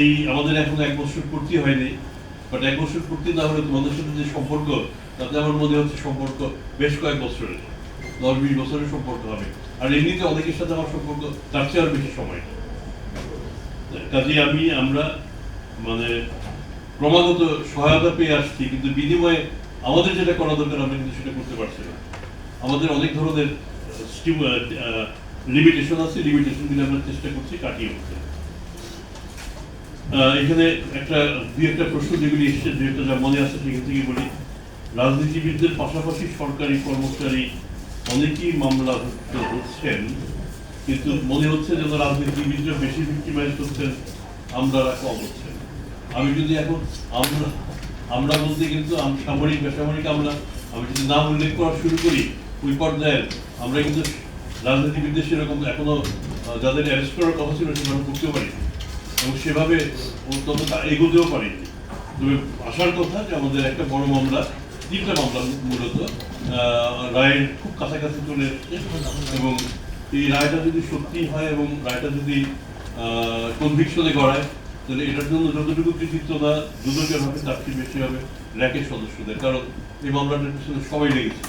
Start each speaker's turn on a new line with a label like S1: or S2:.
S1: এই আমাদের এখন এক বছর পূর্তি হয়নি বাট এক বছর পূর্তি না হলে তোমাদের সাথে যে সম্পর্ক, তাতে আমার মনে হচ্ছে সম্পর্ক বেশ কয়েক বছরের, দশ বিশ বছরের সম্পর্ক হবে। আর এমনিতে অনেকের সাথে আমার সম্পর্ক, তার চেয়ে আর বেশি সময় কাজে আমি, আমরা মানে ক্রমাগত সহায়তা পেয়ে আসছি, কিন্তু বিনিময়ে আমাদের যেটা করা দরকার, আমরা কিন্তু সেটা করতে পারছি না। আমাদের অনেক ধরনের লিমিটেশন আছে লিমিটেশনগুলো আমরা চেষ্টা করছি কাটিয়ে উঠতে। এখানে একটা, দুই একটা প্রশ্ন যেগুলি এসেছে, দুই একটা যা মনে আছে সেখান থেকে বলি। রাজনীতিবিদদের পাশাপাশি সরকারি কর্মচারী অনেকেই মামলাভুক্ত হচ্ছেন, কিন্তু মনে হচ্ছে যেন রাজনীতিবিদরা বেশি ভিক্টিমাইজ হচ্ছেন আমরা কম হচ্ছেন আমি যদি এখন, আমরা আমরা বলতে কিন্তু সামরিক, বেসামরিক আমরা, আমি যদি নাম উল্লেখ করা শুরু করি, ওই পর্যায়ে আমরা কিন্তু রাজনীতিবিদদের সেরকম এখনও যাদের অ্যারেস্ট করার কথা ছিল সেভাবে করতেও পারি এবং সেভাবে ততটা এগোতেও পারিনি। তবে আসার কথা যে আমাদের একটা বড় মামলা, তিনটা মামলা মূলত রায়ের খুব কাছাকাছি চলে এসছে এবং এই রায়টা যদি সত্যি হয় এবং রায়টা যদি কনভিকশনে গড়ায়, তাহলে এটার জন্য যতটুকু কৃতিত্ব না দুদকের হবে তার চেয়ে বেশি হবে, র্যাকের সদস্যদের, কারণ এই মামলাটার পিছনে সবাই লেগেছে।